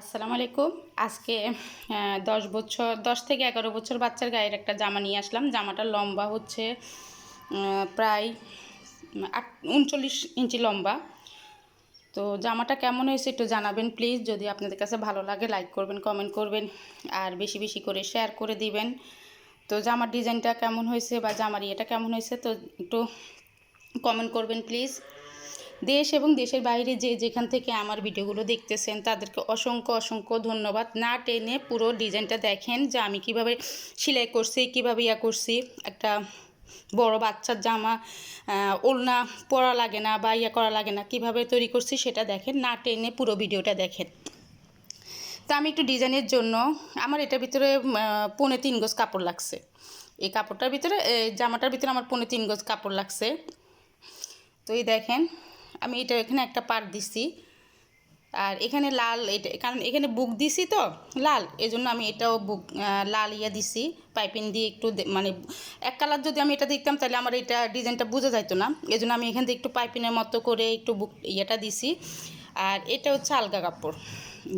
আসসালামু আলাইকুম। আজকে দশ বছর, দশ থেকে এগারো বছর বাচ্চার গায়ের একটা জামা নিয়ে আসলাম। জামাটা লম্বা হচ্ছে প্রায় আট, উনচল্লিশ ইঞ্চি লম্বা। তো জামাটা কেমন হয়েছে একটু জানাবেন প্লিজ। যদি আপনাদের কাছে ভালো লাগে, লাইক করবেন, কমেন্ট করবেন, আর বেশি বেশি করে শেয়ার করে দিবেন। তো জামার ডিজাইনটা কেমন হয়েছে বা জামার ইয়েটা কেমন হয়েছে, তো একটু কমেন্ট করবেন প্লিজ। দেশ এবং দেশের বাইরে যে যেখান থেকে আমার ভিডিওগুলো দেখতেছেন, তাদেরকে অসংখ্য অসংখ্য ধন্যবাদ। না টেনে পুরো ডিজাইনটা দেখেন যে আমি কীভাবে সেলাই করছি, কীভাবে ইয়া করছি। একটা বড় বাচ্চার জামা ওড়না পরা লাগে না বা ইয়া করা লাগে না, কীভাবে তৈরি করছি সেটা দেখেন। না টেনে পুরো ভিডিওটা দেখেন। তা আমি একটু ডিজাইনের জন্য, আমার এটার ভিতরে পৌনে তিন গোজ কাপড় লাগছে। এই কাপড়টার ভিতরে জামাটার ভিতরে আমার পৌনে তিন গোজ কাপড় লাগছে। তো এই দেখেন আমি এটা এখানে একটা পার দিছি। আর এখানে লাল এটা, কারণ এখানে বুক দিছি তো, লাল, এজন্য আমি এটাও বুক লাল ইয়া দিছি পাইপিং দিয়ে একটু মানে এক কালার যদি আমি এটা দেখতাম তাহলে আমার এটা ডিজাইনটা বোঝা যাইতো না। এজন্য আমি এখান থেকে একটু পাইপিনের মতো করে একটু বুক ইয়েটা দিছি। আর এটা হচ্ছে আলগা কাপড়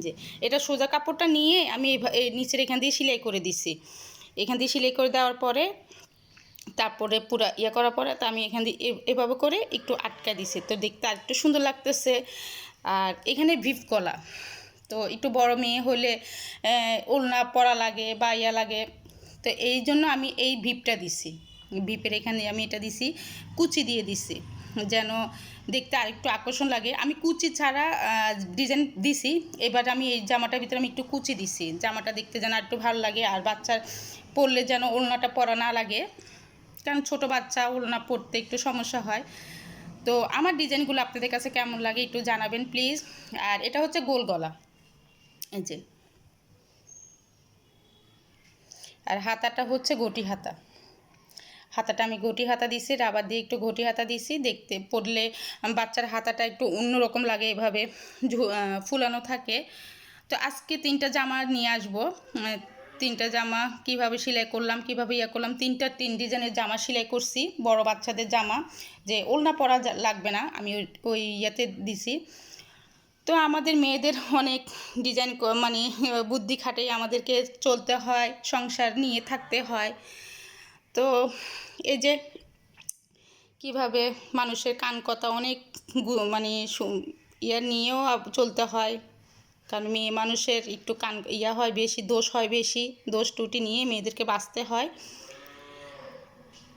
যে, এটা সোজা কাপড়টা নিয়ে আমি এই নিচের এখান দিয়ে সেলাই করে দিছি। এখান দিয়ে সেলাই করে দেওয়ার পরে তারপরে পুরো ইয়ে করার পরে তো আমি এখান দিয়ে এভাবে করে একটু আটকা দিছি। তো দেখতে আর একটু সুন্দর লাগতেছে। আর এখানে ভিপ কলা। তো একটু বড় মেয়ে হলে ওলনা পরা লাগে বা ইয়া লাগে। তো এই জন্য আমি এই ভিপটা দিছি। ভিপের এখানে আমি এটা দিছি, কুচি দিয়ে দিছি। যেন দেখতে আরেকটু আকর্ষণ লাগে। আমি কুচি ছাড়া ডিজাইন দিছি। এবার আমি এই জামাটার ভিতরে আমি একটু কুচি দিছি। জামাটা দেখতে যেন একটু ভালো লাগে। আর বাচ্চার পরলে যেন ওড়নাটা পরা না লাগে। কারণ ছোট বাচ্চা, ওড়না পড়তে একটু সমস্যা হয়। তো আমার ডিজাইনগুলো আপনাদের কাছে কেমন লাগে একটু জানাবেন প্লিজ। আর এটা হচ্ছে গোল গলা। এই যে। আর হাতাটা হচ্ছে গটি হাতা। হাতাটা আমি গটি হাতা দিছি, রাবার দিয়ে একটু গটি হাতা দিছি। দেখতে পড়লে বাচ্চার হাতাটা একটু অন্যরকম লাগে এভাবে ফুলানো থাকে। তো আজকে তিনটা জামা নিয়ে আসব। তিনটা জামা কীভাবে সেলাই করলাম, কীভাবে ইয়ে করলাম, তিনটা, তিন ডিজাইনের জামা সেলাই করছি, বড় বাচ্চাদের জামা, যে ওলনা পরা লাগবে না, আমি ওই- ইয়েতে দিছি। তো আমাদের মেয়েদের অনেক ডিজাইন মানে বুদ্ধি খাটে আমাদেরকে চলতে হয়, সংসার নিয়ে থাকতে হয়। তো এই যে কীভাবে মানুষের কান কথা অনেক মানে ইয়া নিয়েও চলতে হয়। কারণ মেয়ে মানুষের একটু কান ইয়া হয় বেশি, দোষ হয় বেশি, দোষ ত্রুটি নিয়ে মেয়েদেরকে বাঁচতে হয়।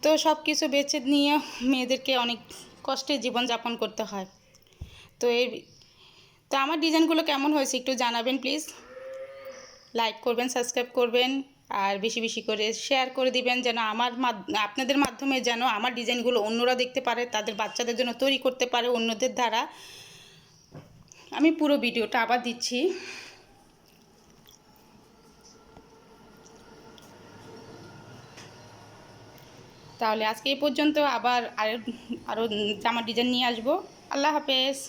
তো সব কিছু বেছে নিয়ে মেয়েদেরকে অনেক কষ্টে জীবনযাপন করতে হয়। তো এই তো আমার ডিজাইনগুলো কেমন হয়েছে একটু জানাবেন প্লিজ। লাইক করবেন, সাবস্ক্রাইব করবেন, আর বেশি বেশি করে শেয়ার করে দিবেন যেন আমার আপনাদের মাধ্যমে যেন আমার ডিজাইনগুলো অন্যরা দেখতে পারে, তাদের বাচ্চাদের জন্য তৈরি করতে পারে অন্যদের দ্বারা। আমি পুরো ভিডিওটা আবার দিচ্ছি। তাহলে আজকে এই পর্যন্ত আবার আর আরও জামার ডিজাইন নিয়ে আসব। আল্লাহ হাফেজ।